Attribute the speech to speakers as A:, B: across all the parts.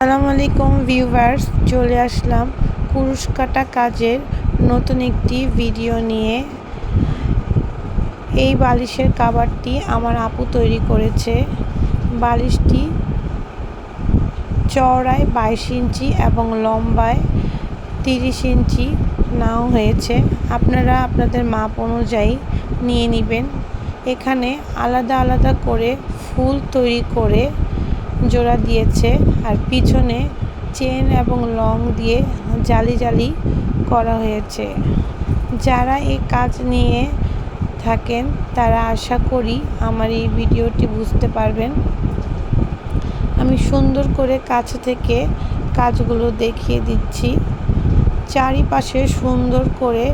A: আসসালামু আলাইকুম ভিউভার্স চলে আসলাম কুরুশ কাটা কাজের নতুন একটি ভিডিও নিয়ে। এই বালিশের কাভারটি আমার আপু তৈরি করেছে। বালিশটি চওড়ায় বাইশ ইঞ্চি এবং লম্বায় তিরিশ ইঞ্চি নাও হয়েছে। আপনারা আপনাদের মাপ অনুযায়ী নিয়ে নেবেন। এখানে আলাদা আলাদা করে ফুল তৈরি করে জোড়া দিয়েছে আর পিছনে চেন এবং লং দিয়ে জালি জালি করা হয়েছে। যারা এই কাজ নিয়ে থাকেন, তারা আশা করি আমার এই ভিডিওটি বুঝতে পারবেন। আমি সুন্দর করে কাছ থেকে কাজগুলো দেখিয়ে দিচ্ছি। চারিপাশে সুন্দর করে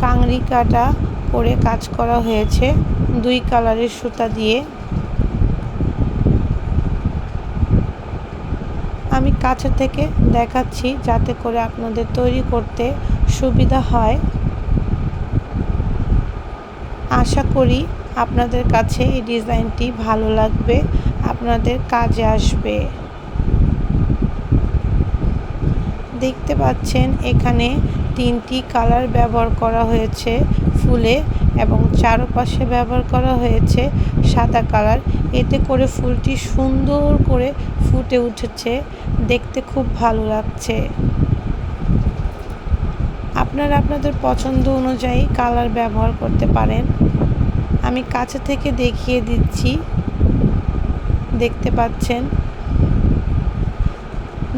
A: কাংড়ি কাটা করে কাজ করা হয়েছে। দুই কালারের সুতা দিয়ে। আমি কাছে থেকে দেখাচ্ছি যাতে করে আপনাদের তৈরি করতে সুবিধা হয়। আশা করি আপনাদের কাছে এই ডিজাইনটি ভালো লাগবে, আপনাদের কাজে আসবে। দেখতে পাচ্ছেন এখানে তিনটি কালার ব্যবহার করা হয়েছে ফুলে। এবং চারপাশে ব্যবহার করা হয়েছে সাদা কালার। এতে করে ফুলটি সুন্দর করে ফুটে উঠেছে। দেখতে খুব ভালো লাগছে। আপনারা আপনাদের পছন্দ অনুযায়ী কালার ব্যবহার করতে পারেন। আমি কাছে থেকে দেখিয়ে দিচ্ছি। দেখতে পাচ্ছেন?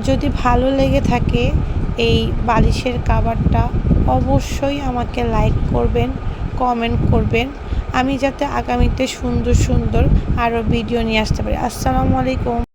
A: যদি ভালো লেগে থাকে এই বালিশের কাভারটা অবশ্যই আমাকে লাইক করবেন। কমেন্ট করবেন। আমি যাতে আগামীতে সুন্দর সুন্দর আরও ভিডিও নিয়ে আসতে পারি। আসসালামু আলাইকুম।